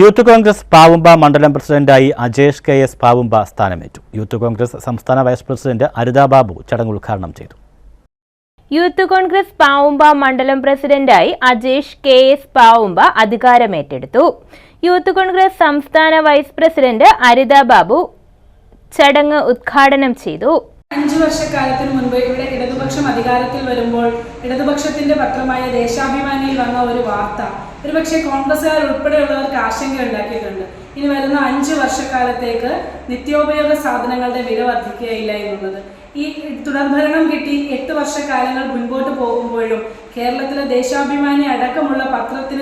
Youth Congress Pavumba മണ്ഡലം പ്രസിഡന്റായി Ajesh K S Pavumba സ്ഥാനമേറ്റു. യൂത്ത് കോൺഗ്രസ് സംസ്ഥാന വൈസ് പ്രസിഡന്റ് അരിതാ ബാബു ചടങ്ങ് ഉദ്ഘാടനം ചെയ്തു. യൂത്ത് കോൺഗ്രസ് പാവുമ്പ മണ്ഡലം പ്രസിഡന്റായി അജേഷ് കെ എസ് പാവുമ്പ അധികാരമേറ്റെടുത്തു. യൂത്ത് കോൺഗ്രസ് സംസ്ഥാന വൈസ് പ്രസിഡന്റ് അരിതാ ബാബു ചടങ്ങ് ഉദ്ഘാടനം ചെയ്തു. അഞ്ചു വർഷക്കാലത്തിന് മുൻപ് ഇവിടെ ഇടതുപക്ഷം അധികാരത്തിൽ വരുമ്പോൾ ഇടതുപക്ഷത്തിന്റെ പത്രമായ ദേശാഭിമാനിയിൽ വന്ന ഒരു വാർത്ത. ഒരുപക്ഷെ കോൺഗ്രസ്സുകാർ ഉൾപ്പെടെയുള്ളവർക്ക് ആശങ്ക ഉണ്ടാക്കിയിട്ടുണ്ട്. ഇനി വരുന്ന അഞ്ച് വർഷക്കാലത്തേക്ക് നിത്യോപയോഗ സാധനങ്ങളുടെ വില വർദ്ധിക്കുകയില്ല എന്നുള്ളത്. ഈ തുടർഭരണം കിട്ടി എട്ട് വർഷക്കാലങ്ങൾ മുൻപോട്ട് പോകുമ്പോഴും കേരളത്തിലെ ദേശാഭിമാനി അടക്കമുള്ള രൂപ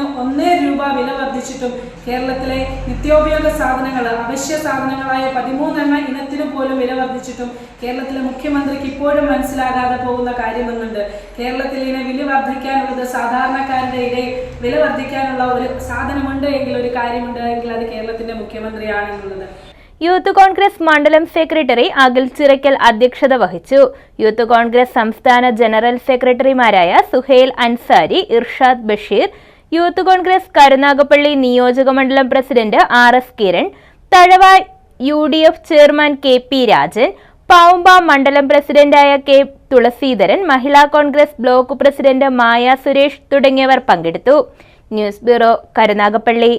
വില വർദ്ധിച്ചിട്ടും കേരളത്തിലെ നിത്യോപയോഗ സാധനങ്ങൾ അവശ്യ സാധനങ്ങളായ പതിമൂന്നെണ്ണ ഇനത്തിനു പോലും വില വർദ്ധിച്ചിട്ടും കേരളത്തിലെ മുഖ്യമന്ത്രിക്ക് ഇപ്പോഴും മനസ്സിലാകാതെ പോകുന്ന കാര്യമെന്നുണ്ട് കേരളത്തിൽ ഇങ്ങനെ വില വർദ്ധിക്കാനുള്ളത് സാധാരണക്കാരുടെ ഇടയിൽ വില വർദ്ധിക്കാനുള്ള ഒരു സാധനമുണ്ട് എങ്കിൽ ഒരു കാര്യമുണ്ട് എങ്കിൽ അത് കേരളത്തിന്റെ മുഖ്യമന്ത്രിയാണെന്നുള്ളത്. യൂത്ത് കോൺഗ്രസ് മണ്ഡലം സെക്രട്ടറി അഖിൽ ചിറയ്ക്കൽ അധ്യക്ഷത വഹിച്ചു. യൂത്ത് കോൺഗ്രസ് സംസ്ഥാന ജനറൽ സെക്രട്ടറിമാരായ സുഹേൽ അൻസാരി ഇർഷാദ് ബഷീർ യൂത്ത് കോൺഗ്രസ് കരുനാഗപ്പള്ളി നിയോജകമണ്ഡലം president R S Kiran Thazhava U D F chairman K P Rajan Pavumba മണ്ഡലം പ്രസിഡന്റായ K Thulaseedharan Mahila Congress block president Maya Suresh തുടങ്ങിയവർ പങ്കെടുത്തു. News bureau Karunagappally.